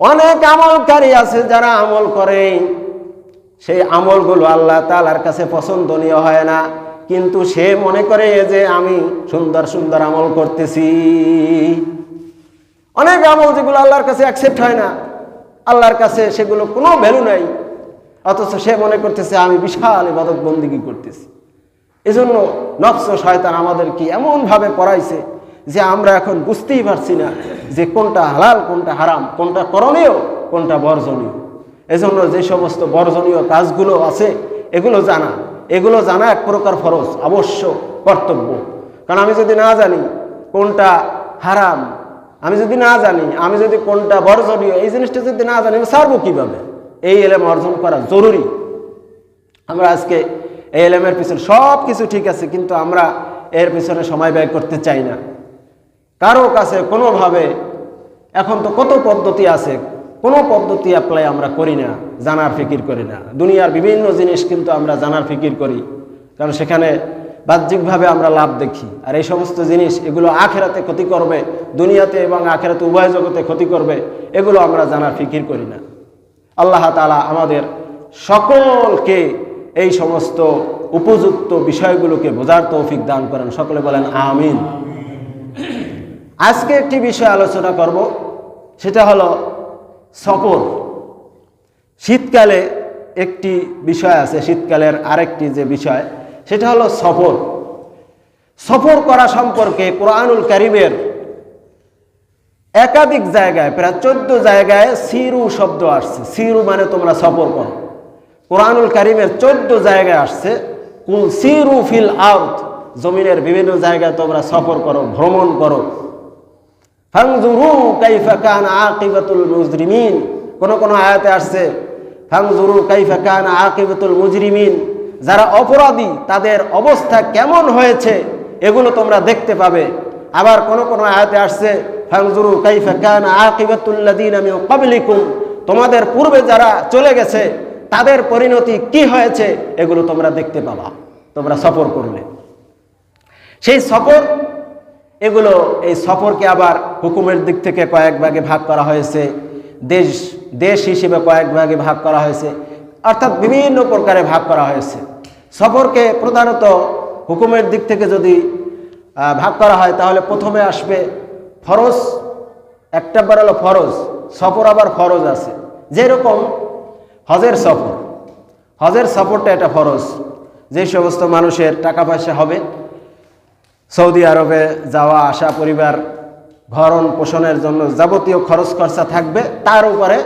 অনেক আমলকারী আছে যারা আমল করে। সেই আমলগুলো আল্লাহ তালার কাছে পছন্দনীয় হয় না। কিন্তু সে মনে করে যে আমি সুন্দর সুন্দর আমল করতেছি। অনেক আমল যেগুলো আল্লাহর কাছে অ্যাকসেপ্ট হয় না। আল্লাহর কাছে সেগুলো কোনো ভ্যালু নাই। অথচ সে মনে করতেছে, আমি বিশাল ইবাদত বন্দিগি করতেছি। এজন্য নফস শয়তান আমাদের কি এমনভাবে পড়াইছে যে আমরা এখন বুঝতেই পারছি না যে কোনটা হালাল, কোনটা হারাম, কোনটা করণীয়, কোনটা বর্জনীয়। এজন্য যে সমস্ত বর্জনীয় কাজগুলো আছে, এগুলো জানা। এগুলো জানা এক প্রকার ফরজ, অবশ্য কর্তব্য। কারণ আমি যদি না জানি কোনটা হারাম, আমি যদি না জানি, আমি যদি কোনটা বর্জনীয়, এই জিনিসটা যদি না জানি, আমি সারবো কীভাবে? এই এলেম অর্জন করা জরুরি। আমরা আজকে এই এলেমের পিছনে সব কিছু ঠিক আছে, কিন্তু আমরা এর পিছনে সময় ব্যয় করতে চাই না। কারও কাছে কোনোভাবে এখন তো কত পদ্ধতি আছে? কোনো পদ্ধতি অ্যাপ্লাই আমরা করি না, জানার ফিকির করি না। দুনিয়ার বিভিন্ন জিনিস কিন্তু আমরা জানার ফিকির করি। কারণ সেখানে বাহ্যিকভাবে আমরা লাভ দেখি। আর এই সমস্ত জিনিস, এগুলো আখেরাতে ক্ষতি করবে, দুনিয়াতে এবং আখেরাতে উভয় জগতে ক্ষতি করবে, এগুলো আমরা জানার ফিকির করি না। আল্লাহ তালা আমাদের সকলকে এই সমস্ত উপযুক্ত বিষয়গুলোকে বোঝার তৌফিক দান করেন। সকলে বলেন, আমিন। আজকে একটি বিষয় আলোচনা করব, সেটা হলো সফর। শীতকালে একটি বিষয় আছে, শীতকালের আরেকটি যে বিষয়, সেটা হলো সফর। সফর করা সম্পর্কে কোরআনুল কারিমের একাধিক জায়গায়, প্রায় চোদ্দ জায়গায় সিরু শব্দ আসছে। সিরু মানে তোমরা সফর করো। কোরআনুল কারিমের চোদ্দ জায়গায় আসছে, কুল সিরু ফিল আউট জমিনের বিভিন্ন জায়গায় তোমরা সফর করো, ভ্রমণ করো। ফাংজুরু কাইফা কান আকিবাতুল মুজরিমিন। কোন কোন আয়াতে আসছে ফাংজুরু কাইফা কান আকিবাতুল মুজরিমিন। যারা অপরাধী, তাদের অবস্থা কেমন হয়েছে, এগুলো তোমরা দেখতে পাবে। আবার কোন কোন আয়াতে আসছে ফাংজুরু কাইফা কান আকিবাতুল্লাদিন আমি কাবলিকুম তোমাদের পূর্বে যারা চলে গেছে, তাদের পরিণতি কি হয়েছে, এগুলো তোমরা দেখতে পাবা। তোমরা সফর করলে। সেই সফর এগুলো এই সফরকে আবার হুকুমের দিক থেকে কয়েক ভাগে ভাগ করা হয়েছে, দেশ দেশ হিসেবে কয়েক ভাগে ভাগ করা হয়েছে, অর্থাৎ বিভিন্ন প্রকারে ভাগ করা হয়েছে। সফরকে প্রধানত হুকুমের দিক থেকে যদি ভাগ করা হয়, তাহলে প্রথমে আসবে ফরজ, একটা বার হলো ফরজ, সফর আবার ফরজ আছে। যেরকম হজের সফর, হজের সফরটা এটা ফরজ, যে সমস্ত মানুষের টাকা পয়সা হবে সৌদি আরবে যাওয়া, আসা, পরিবার, ভরণ পোষণের জন্য যাবতীয় খরচ খরচা থাকবে। তার উপরে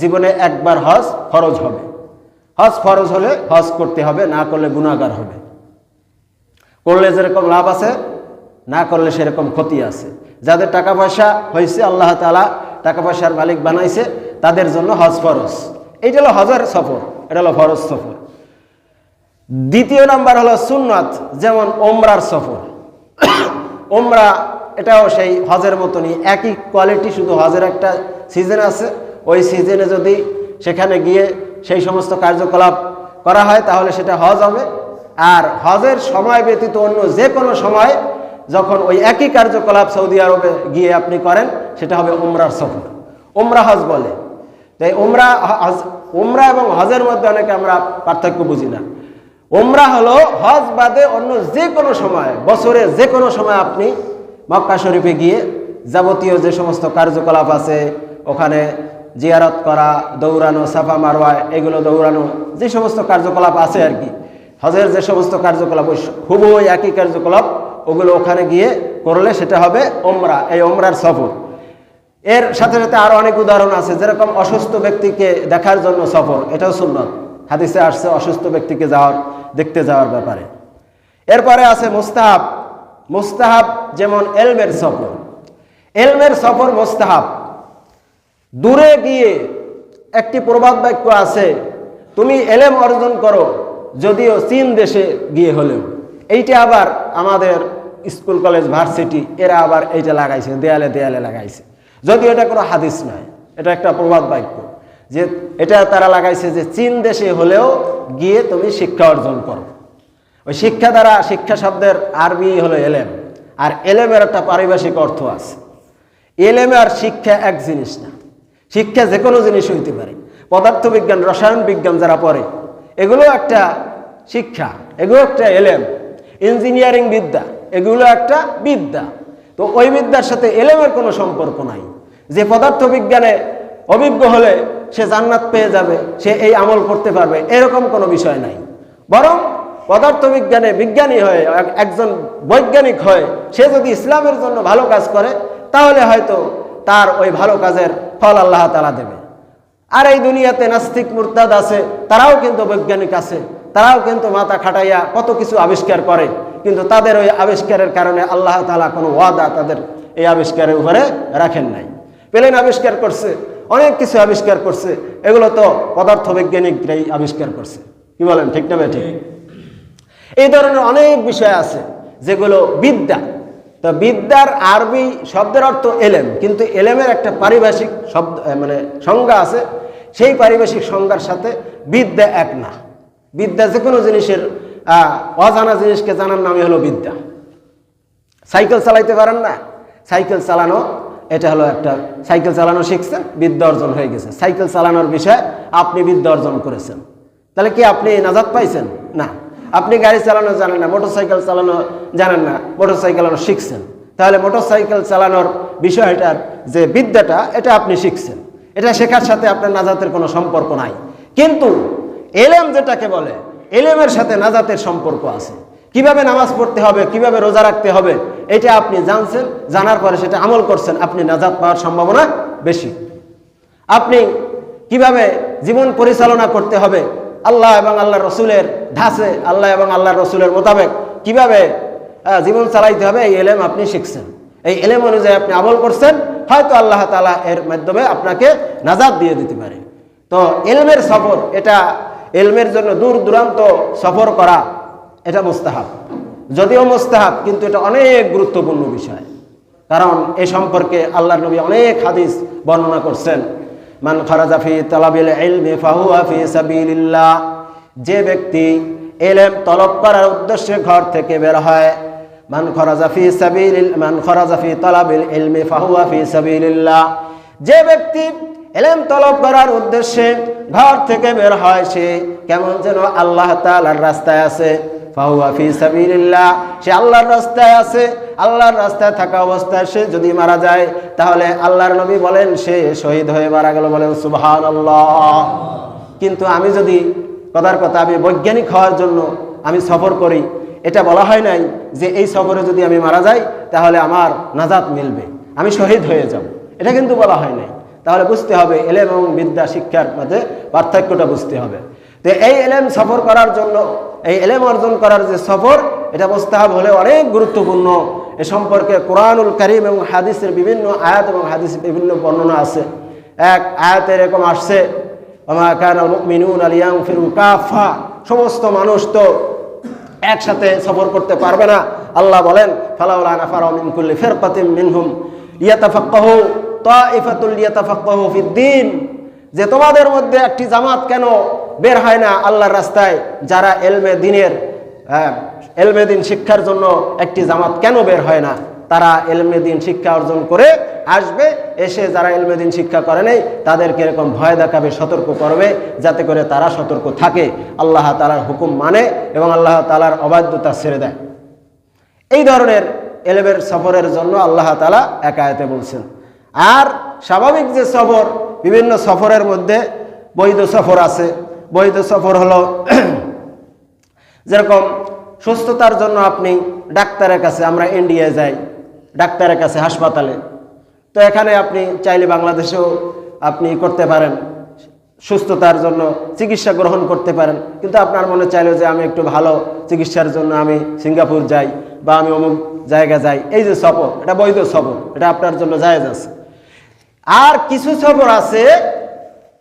জীবনে একবার হজ ফরজ হবে। হজ ফরজ হলে হজ করতে হবে, না করলে গুণাগার হবে। করলে যেরকম লাভ আছে, না করলে সেরকম ক্ষতি আছে। যাদের টাকা পয়সা হয়েছে, আল্লাহ তালা টাকা পয়সার মালিক বানাইছে, তাদের জন্য হজ ফরজ। এইটা হলো হজের সফর, এটা হলো ফরজ সফর। দ্বিতীয় নাম্বার হলো সুন্নাত, যেমন ওমরার সফর। ওমরা এটাও সেই হজের মতনই, একই কোয়ালিটি শুধু হজের একটা সিজন আছে। ওই সিজনে যদি সেখানে গিয়ে সেই সমস্ত কার্যকলাপ করা হয়, তাহলে সেটা হজ হবে। আর হজের সময় ব্যতীত অন্য যে কোনো সময় যখন ওই একই কার্যকলাপ সৌদি আরবে গিয়ে আপনি করেন, সেটা হবে উমরার সফর। উমরা হজ বলে। তাই উমরা, হজ, উমরা এবং হজের মধ্যে অনেকে আমরা পার্থক্য বুঝি না। উমরা হলো হজ বাদে অন্য যে কোনো সময়, বছরে যে কোনো সময় আপনি মক্কা শরীফে গিয়ে যাবতীয় যে সমস্ত কার্যকলাপ আছে, ওখানে জিয়ারত করা, দৌড়ানো, সাফা মারওয়া, এগুলো দৌড়ানো, যে সমস্ত কার্যকলাপ আছে আর কি, হজের যে সমস্ত কার্যকলাপ, ওই হুবই একই কার্যকলাপ, ওগুলো ওখানে গিয়ে করলে সেটা হবে ওমরা এই ওমরার সফর। এর সাথে সাথে আরও অনেক উদাহরণ আছে, যেরকম অসুস্থ ব্যক্তিকে দেখার জন্য সফর, এটাও সুন্নত। হাদিসে আসছে অসুস্থ ব্যক্তিকে যাওয়ার, দেখতে যাওয়ার ব্যাপারে। এরপরে আছে মুস্তাহাব। মুস্তাহাব যেমন এলমের সফর। এলমের সফর মুস্তাহাব। দূরে গিয়ে একটি প্রবাদ বাক্য আছে, তুমি এলেম অর্জন করো, যদিও চীন দেশে গিয়ে হলেও। এইটা আবার আমাদের স্কুল, কলেজ, ভার্সিটি, এরা আবার এইটা লাগাইছে, দেয়ালে দেয়ালে লাগাইছে। যদিও এটা কোনো হাদিস নয়, এটা একটা প্রবাদ বাক্য। যে এটা তারা লাগাইছে যে চীন দেশে হলেও গিয়ে তুমি শিক্ষা অর্জন করো। ওই শিক্ষা দ্বারা শিক্ষা শব্দের আরবি হলো এলেম, আর এলেমের একটা পারিভাষিক অর্থ আছে। এলেম আর শিক্ষা এক জিনিস না, শিক্ষা যে কোনো জিনিস হইতে পারে। পদার্থবিজ্ঞান, রসায়ন বিজ্ঞান যারা পড়ে, এগুলো একটা শিক্ষা, এগুলো একটা এলেম। ইঞ্জিনিয়ারিং বিদ্যা, এগুলো একটা বিদ্যা। তো ওই বিদ্যার সাথে এলেমের কোনো সম্পর্ক নাই। যে পদার্থবিজ্ঞানে অভিজ্ঞ হলে সে জান্নাত পেয়ে যাবে, সে এই আমল করতে পারবে, এরকম কোনো বিষয় নাই। বরং পদার্থবিজ্ঞানে বিজ্ঞানী হয়ে একজন বৈজ্ঞানিক হয়ে, সে যদি ইসলামের জন্য ভালো কাজ করে, তাহলে হয়তো তার ওই ভালো কাজের ফল আল্লাহ তালা দেবে। আর এই দুনিয়াতে নাস্তিক মুরতাদ আছে, তারাও কিন্তু বৈজ্ঞানিক আছে, তারাও কিন্তু মাথা খাটাইয়া কত কিছু আবিষ্কার করে, কিন্তু তাদের ওই আবিষ্কারের কারণে আল্লাহ তালা কোনো ওয়াদা তাদের এই আবিষ্কারের উপরে রাখেন নাই। প্লেন আবিষ্কার করছে অনেক কিছু আবিষ্কার করছে। এগুলো তো পদার্থবিজ্ঞানিকরাই আবিষ্কার করছে। কি বলেন, ঠিক না ঠিক এই ধরনের অনেক বিষয় আছে, যেগুলো বিদ্যা। তো বিদ্যার আরবি শব্দের অর্থ এলেম, কিন্তু এলেমের একটা পারিভাষিক শব্দ মানে সংজ্ঞা আছে। সেই পারিভাষিক সংজ্ঞার সাথে বিদ্যা এক না। বিদ্যা যে কোনো জিনিসের অজানা জিনিসকে জানার নামই হলো বিদ্যা। সাইকেল চালাইতে পারেন না? সাইকেল চালানো এটা হলো একটা সাইকেল চালানো শিখছেন বিদ্যা অর্জন হয়ে গেছে। সাইকেল চালানোর বিষয়ে আপনি বিদ্যা অর্জন করেছেন। তাহলে কি আপনি নাজাদ পাইছেন? না। আপনি গাড়ি চালানো জানেন না, মোটরসাইকেল চালানো জানেন না, মোটরসাইকেল চালানো শিখছেন। তাহলে মোটরসাইকেল চালানোর বিষয়টার যে বিদ্যাটা, এটা আপনি শিখছেন। এটা শেখার সাথে আপনার নাজাতের কোনো সম্পর্ক নাই। কিন্তু এলেম যেটাকে বলে, এলেমের সাথে নাজাতের সম্পর্ক আছে। কীভাবে নামাজ পড়তে হবে, কীভাবে রোজা রাখতে হবে এটা আপনি জানছেন, জানার পরে সেটা আমল করছেন, আপনি নাজাদ পাওয়ার সম্ভাবনা বেশি। আপনি কীভাবে জীবন পরিচালনা করতে হবে? আল্লাহ এবং আল্লাহ রসুলের ধাসে আল্লাহ এবং আল্লাহ রসুলের মোতাবেক কীভাবে জীবন চালাইতে হবে? এই এলেম আপনি শিখছেন। এই এলেম অনুযায়ী আপনি আমল করছেন, হয়তো আল্লাহ তালা এর মাধ্যমে আপনাকে নাজাদ দিয়ে দিতে পারে। তো এলমের সফর, এটা এলমের জন্য দূর দূরান্ত সফর করা, এটা মোস্তাহাব। যদিও মোস্তাহাব, কিন্তু এটা অনেক গুরুত্বপূর্ণ বিষয়। কারণ এ সম্পর্কে আল্লাহ নবী অনেক হাদিস বর্ণনা করছেন। মান তালাবিল ফি সাবিলিল্লাহ। যে ব্যক্তি এলেম তলব করার উদ্দেশ্যে ঘর থেকে বের হয়, মান খরাজাফি সাবিল, মান খরাজাফি তালাবিল ইলমি ফাহুয়া ফি সাবিলিল্লাহ। যে ব্যক্তি এলেম তলব করার উদ্দেশ্যে ঘর থেকে বের হয়, সে কেমন যেন আল্লাহ তাআলার রাস্তায় আছে। সে আল্লাহর রাস্তায় আছে, আল্লাহর রাস্তায় থাকা অবস্থায় সে যদি মারা যায়, তাহলে আল্লাহর নবী বলেন, সে শহীদ হয়ে মারা গেল বলেন সুবহানাল্লাহ। কিন্তু আমি যদি কথার কথা আমি বৈজ্ঞানিক হওয়ার জন্য আমি সফর করি, এটা বলা হয় নাই যে এই সফরে যদি আমি মারা যাই, তাহলে আমার নাজাত মিলবে, আমি শহীদ হয়ে যাব। এটা কিন্তু বলা হয় নাই। তাহলে বুঝতে হবে, এলেম এবং বিদ্যা শিক্ষার মধ্যে পার্থক্যটা বুঝতে হবে। তো এই এলেম সফর করার জন্য এই এলেম অর্জন করার যে সফর, এটা মোস্তাহাব হলে অনেক গুরুত্বপূর্ণ। এ সম্পর্কে কোরআনুল করিম এবং হাদিসের বিভিন্ন আয়াত এবং হাদিসের বিভিন্ন বর্ণনা আছে। এক, আয়াতে এরকম আসছে মুমিনুন আলিয়াং কাফা সমস্ত মানুষ তো একসাথে সফর করতে পারবে না। আল্লাহ বলেন, ফালাউলা নাফারা কুল্লি ফিরকাতিন মিনহুম ফিদ্দিন যে তোমাদের মধ্যে একটি জামাত কেন বের হয় না আল্লাহর রাস্তায় যারা এলমে দিনের হ্যাঁ, এলমে দিন শিক্ষার জন্য একটি জামাত কেন বের হয় না? তারা এলমে দিন শিক্ষা অর্জন করে আসবে এসে যারা এলমে দিন শিক্ষা করে নেই তাদেরকে এরকম ভয় দেখাবে সতর্ক করবে যাতে করে তারা সতর্ক থাকে। আল্লাহ তালার হুকুম মানে এবং আল্লাহ তালার অবাধ্যতা ছেড়ে দেয়। এই ধরনের এলেমের সফরের জন্য আল্লাহ তালা একায়তে বলছেন আর স্বাভাবিক যে সফর বিভিন্ন সফরের মধ্যে বৈধ সফর আছে বৈধ সফর হলো। যেরকম সুস্থতার জন্য আপনি ডাক্তারের কাছে, আমরা ইন্ডিয়ায় যাই, ডাক্তারের কাছে, হাসপাতালে। তো এখানে আপনি চাইলে বাংলাদেশেও আপনি করতে পারেন, সুস্থতার জন্য চিকিৎসা গ্রহণ করতে পারেন। কিন্তু আপনার মনে চাইলো যে আমি একটু ভালো চিকিৎসার জন্য আমি সিঙ্গাপুর যাই বা আমি অমুক জায়গা যাই, এই যে সফর, এটা বৈধ সফর, এটা আপনার জন্য জায়েজ আছে। আর কিছু সফর আছে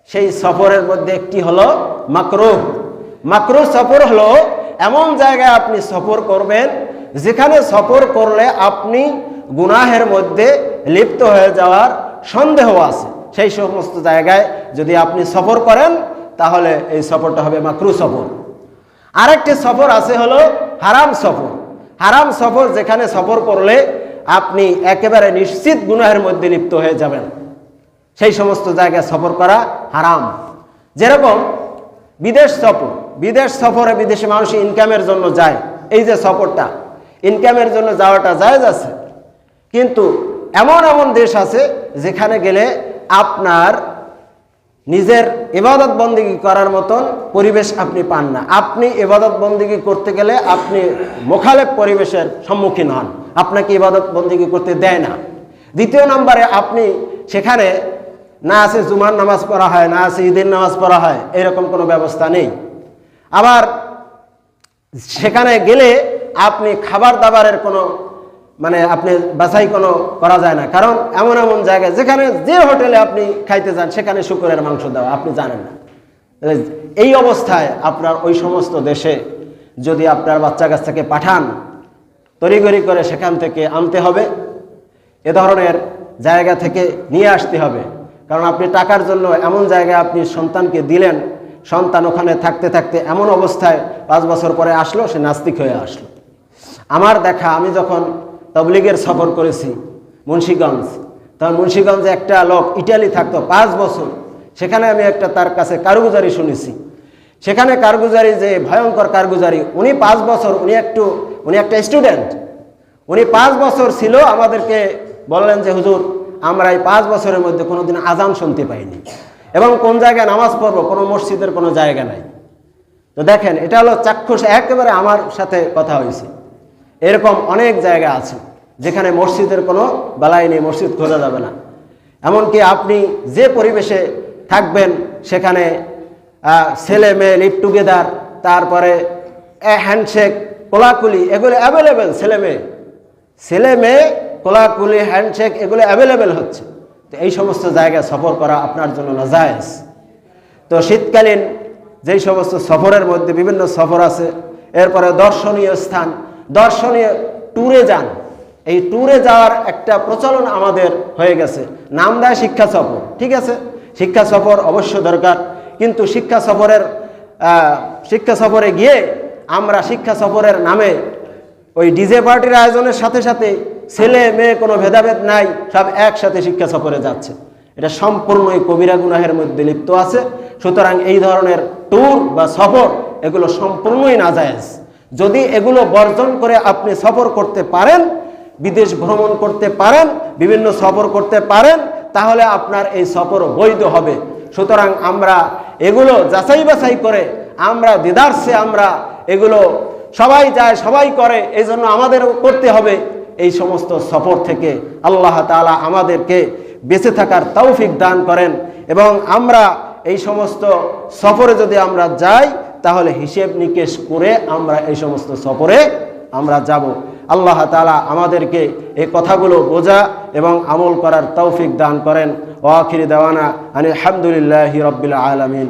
সেই সফরের মধ্যে একটি হলো মাকরু মাকরু সফর হলো এমন জায়গায় আপনি সফর করবেন, যেখানে সফর করলে আপনি গুনাহের মধ্যে লিপ্ত হয়ে যাওয়ার সন্দেহ আছে। সেই সমস্ত জায়গায় যদি আপনি সফর করেন, তাহলে এই সফরটা হবে মাকরু সফর। আরেকটি সফর আছে হলো হারাম সফর। হারাম সফর যেখানে সফর করলে আপনি একেবারে নিশ্চিত গুনাহের মধ্যে লিপ্ত হয়ে যাবেন। সেই সমস্ত জায়গায় সফর করা হারাম। যেরকম বিদেশ সফর, বিদেশ সফরে বিদেশি মানুষ ইনকামের জন্য যায়, এই যে সফরটা ইনকামের জন্য যাওয়াটা জায়েজ আছে। কিন্তু এমন এমন দেশ আছে যেখানে গেলে আপনার নিজের ইবাদত বন্দিগি করার মতন পরিবেশ আপনি পান না। আপনি ইবাদত বন্দিগি করতে গেলে আপনি মোখালেব পরিবেশের সম্মুখীন হন। আপনাকে ইবাদত বন্দিগি করতে দেয় না। দ্বিতীয় নম্বরে আপনি সেখানে না আছে জুমার নামাজ পড়া হয়, না আছে ঈদের নামাজ পড়া হয়, এরকম কোনো ব্যবস্থা নেই। আবার সেখানে গেলে আপনি খাবার দাবারের কোনো মানে আপনি বাছাই কোনো করা যায় না। কারণ এমন এমন জায়গায় যেখানে যে হোটেলে আপনি খাইতে যান, সেখানে শুকরের মাংস দেওয়া, আপনি জানেন না। এই অবস্থায় আপনার ওই সমস্ত দেশে যদি আপনার বাচ্চা কাচ্চাকে পাঠান তড়িগড়ি করে সেখান থেকে আনতে হবে, এ ধরনের জায়গা থেকে নিয়ে আসতে হবে। কারণ আপনি টাকার জন্য এমন জায়গায় আপনি সন্তানকে দিলেন, সন্তান ওখানে থাকতে থাকতে এমন অবস্থায় পাঁচ বছর পরে আসলো, সে নাস্তিক হয়ে আসলো। আমার দেখা, আমি যখন তবলিগের সফর করেছি মুন্সীগঞ্জ, তখন মুন্সীগঞ্জে একটা লোক ইটালি থাকতো, পাঁচ বছর। সেখানে আমি একটা তার কাছে কারগুজারি শুনেছি। সেখানে কারগুজারি যে ভয়ঙ্কর কারগুজারি, উনি পাঁচ বছর, উনি একটু, উনি একটা স্টুডেন্ট। উনি পাঁচ বছর ছিল, আমাদেরকে বললেন যে, হুজুর আমরা এই পাঁচ বছরের মধ্যে কোনোদিন আজান শুনতে পাইনি। এবং কোন জায়গায় নামাজ পড়ব, কোনো মসজিদের কোনো জায়গা নাই। তো দেখেন, এটা হলো চাক্ষুষ, একেবারে আমার সাথে কথা হয়েছে। এরকম অনেক জায়গা আছে, যেখানে মসজিদের কোনো বেলায় নেই, মসজিদ খোঁজা যাবে না। এমনকি আপনি যে পরিবেশে থাকবেন, সেখানে ছেলে মেয়ে লিভ টুগেদার তারপরে হ্যান্ডশেক কোলাকুলি, এগুলো অ্যাভেলেবেল ছেলে মেয়ে। ছেলে মেয়ে কোলাকুলি, হ্যান্ডশেক, এগুলো অ্যাভেলেবেল হচ্ছে। তো এই সমস্ত জায়গায় সফর করা আপনার জন্য নাজায়েজ। তো শীতকালীন যেই সমস্ত সফরের মধ্যে বিভিন্ন সফর আছে, এরপরে দর্শনীয় স্থান। দর্শনীয় ট্যুরে যান। এই ট্যুরে যাওয়ার একটা প্রচলন আমাদের হয়ে গেছে। নাম দেয় শিক্ষা সফর, ঠিক আছে? শিক্ষা সফর অবশ্য দরকার, কিন্তু শিক্ষা সফরের শিক্ষা সফরে গিয়ে আমরা শিক্ষা সফরের নামে ওই ডিজে পার্টির আয়োজনের সাথে সাথে ছেলে, মেয়ে কোনো ভেদাভেদ নাই, সব একসাথে শিক্ষা সফরে যাচ্ছে। এটা সম্পূর্ণই কবিরা গুনাহের মধ্যে লিপ্ত আছে। সুতরাং এই ধরনের ট্যুর বা সফর, এগুলো সম্পূর্ণই নাজায়েজ। যদি এগুলো বর্জন করে আপনি সফর করতে পারেন, বিদেশ ভ্রমণ করতে পারেন, বিভিন্ন সফর করতে পারেন, তাহলে আপনার এই সফর বৈধ হবে। সুতরাং আমরা এগুলো যাচাই বাছাই করে, আমরা দিদার্সে আমরা এগুলো সবাই যায়, সবাই করে এই জন্য আমাদেরও করতে হবে। এই সমস্ত সফর থেকে আল্লাহ তালা আমাদেরকে বেঁচে থাকার তৌফিক দান করেন এবং আমরা এই সমস্ত সফরে যদি আমরা যাই, তাহলে হিসেব নিকেশ করে আমরা এই সমস্ত সফরে আমরা যাব। আল্লাহ তালা আমাদেরকে এই কথাগুলো বোঝা এবং আমল করার তৌফিক দান করেন। ওয়াখির দেওয়ানা আনি আলহামদুলিল্লাহি রব্বিল আলমিন।